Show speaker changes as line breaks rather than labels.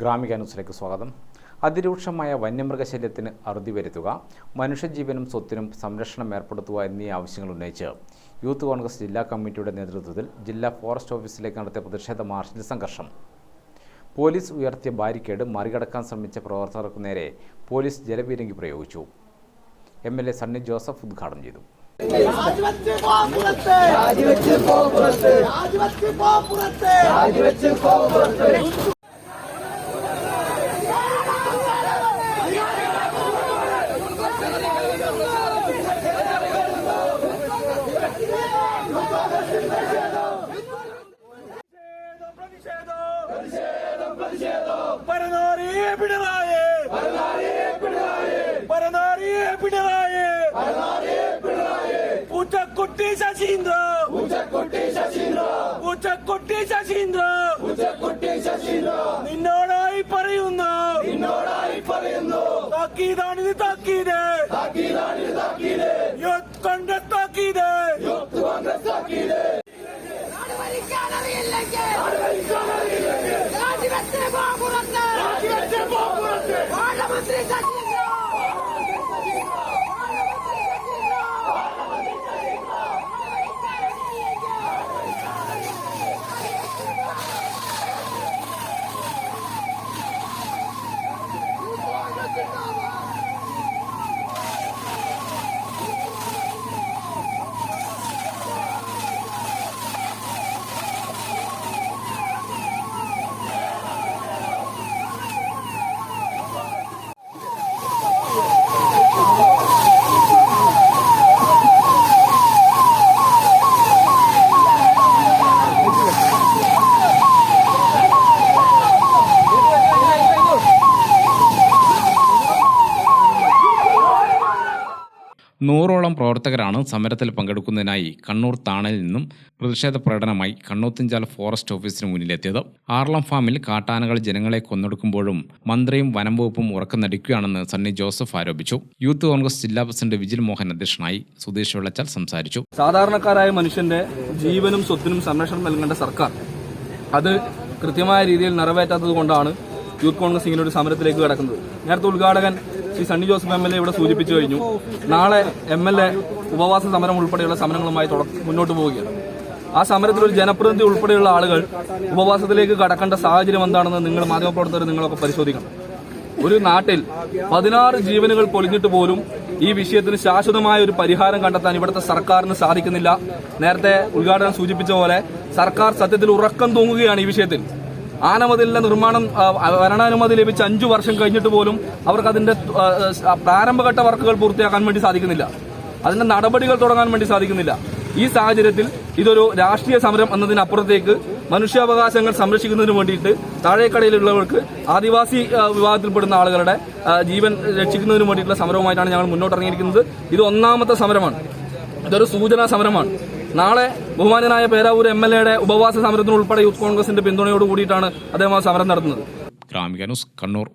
ഗ്രാമിക ന്യൂസിലേക്ക് സ്വാഗതം. അതിരൂക്ഷമായ വന്യമൃഗശല്യത്തിന് അറുതി വരുത്തുക മനുഷ്യജീവനും സ്വത്തിനും സംരക്ഷണം ഏർപ്പെടുത്തുക എന്നീ ആവശ്യങ്ങൾ ഉന്നയിച്ച് യൂത്ത് കോൺഗ്രസ് ജില്ലാ കമ്മിറ്റിയുടെ നേതൃത്വത്തിൽ ജില്ലാ ഫോറസ്റ്റ് ഓഫീസിലേക്ക് നടത്തിയ പ്രതിഷേധ മാർച്ചിൽ സംഘർഷം. പോലീസ് ഉയർത്തിയ ബാരിക്കേഡ് മറികടക്കാൻ ശ്രമിച്ച പ്രവർത്തകർക്ക് നേരെ പോലീസ് ജലപീരങ്കി പ്രയോഗിച്ചു. M L A Sunny Joseph ഉദ്ഘാടനം ചെയ്തു.
പിണറായി. പരനാരിയെ പിണറായി. പൂച്ചക്കുട്ടി ശശീന്ദ്ര. പൂച്ചക്കുട്ടി ശശീന്ദ്ര. പൂച്ചക്കുട്ടി ശശീന്ദ്ര പൂച്ചക്കുട്ടി ശശീന്ദ്ര നിന്നോടായി പറയുന്നു. നിന്നോടായി പറയുന്നു. താക്കീതാണിത് താക്കീത്.
Hallelujah.
നൂറോളം പ്രവർത്തകരാണ് സമരത്തിൽ പങ്കെടുക്കുന്നതിനായി കണ്ണൂർ താണയിൽ നിന്നും പ്രതിഷേധ പ്രകടനമായി കണ്ണൂത്തിഞ്ചാൽ ഫോറസ്റ്റ് ഓഫീസിന് മുന്നിലെത്തിയത്. ആർളം ഫാമിൽ കാട്ടാനകൾ ജനങ്ങളെ കൊന്നൊടുക്കുമ്പോഴും മന്ത്രിയും വനം വകുപ്പും ഉറക്കം നടിക്കുകയാണെന്ന് സണ്ണി ജോസഫ് ആരോപിച്ചു. യൂത്ത് കോൺഗ്രസ് ജില്ലാ പ്രസിഡന്റ് വിജിൽ മോഹൻ അധ്യക്ഷനായി സുധീഷ് വെള്ളച്ചാൽ സംസാരിച്ചു.
സാധാരണക്കാരായ മനുഷ്യന്റെ ജീവനും സ്വത്തിനും സംരക്ഷണം നൽകേണ്ട സർക്കാർ. അത് കൃത്യമായ രീതിയിൽ നിറവേറ്റാത്തത് കൊണ്ടാണ് യൂത്ത് കോൺഗ്രസ് ഇങ്ങനെ ഒരു സമരത്തിലേക്ക് കടക്കുന്നത്. നേരത്തെ ഉദ്ഘാടകൻ Shri Sunny Joseph M L A ഇവിടെ സൂചിപ്പിച്ചു കഴിഞ്ഞു. നാളെ എം എൽ എ ഉപവാസ സമരം ഉൾപ്പെടെയുള്ള സമരങ്ങളുമായി മുന്നോട്ട് പോവുകയാണ്. ആ സമരത്തിൽ ഒരു ജനപ്രതിനിധി ഉൾപ്പെടെയുള്ള ആളുകൾ ഉപവാസത്തിലേക്ക് കടക്കേണ്ട സാഹചര്യം എന്താണെന്ന് നിങ്ങൾ മാധ്യമപ്രവർത്തകർ നിങ്ങളൊക്കെ പരിശോധിക്കണം. ഒരു നാട്ടിൽ പതിനാറ് ജീവനുകൾ പൊലിഞ്ഞിട്ട് പോലും ഈ വിഷയത്തിന് ശാശ്വതമായ ഒരു പരിഹാരം കണ്ടെത്താൻ ഇവിടുത്തെ സർക്കാരിന് സാധിക്കുന്നില്ല. നേരത്തെ ഉദ്ഘാടനം സൂചിപ്പിച്ച പോലെ സർക്കാർ സത്യത്തിൽ ഉറക്കം തൂങ്ങുകയാണ് ഈ വിഷയത്തിൽ. ആനമതിലിന്റെ നിർമ്മാണം ഭരണാനുമതി ലഭിച്ച് അഞ്ചു വർഷം കഴിഞ്ഞിട്ട് പോലും അവർക്ക് അതിന്റെ പ്രാരംഭഘട്ട വർക്കുകൾ പൂർത്തിയാക്കാൻ വേണ്ടി സാധിക്കുന്നില്ല. അതിന്റെ നടപടികൾ തുടങ്ങാൻ വേണ്ടി സാധിക്കുന്നില്ല. ഈ സാഹചര്യത്തിൽ ഇതൊരു രാഷ്ട്രീയ സമരം എന്നതിനപ്പുറത്തേക്ക് മനുഷ്യാവകാശങ്ങൾ സംരക്ഷിക്കുന്നതിന് വേണ്ടിയിട്ട് താഴേക്കടയിലുള്ളവർക്ക് ആദിവാസി വിഭാഗത്തിൽപ്പെടുന്ന ആളുകളുടെ ജീവൻ രക്ഷിക്കുന്നതിന് വേണ്ടിയിട്ടുള്ള സമരവുമായിട്ടാണ് ഞങ്ങൾ മുന്നോട്ടിറങ്ങിയിരിക്കുന്നത്. ഇത് ഒന്നാമത്തെ സമരമാണ്. ഇതൊരു സൂചനാ സമരമാണ്. നാളെ ബഹുമാനനായ പേരാവൂർ എം എൽ എയുടെ ഉപവാസ സമരത്തിന് ഉൾപ്പെടെ യൂത്ത് കോൺഗ്രസിന്റെ പിന്തുണയോട് കൂടിയിട്ടാണ് അദ്ദേഹം ആ സമരം നടത്തുന്നത്.
കണ്ണൂർ.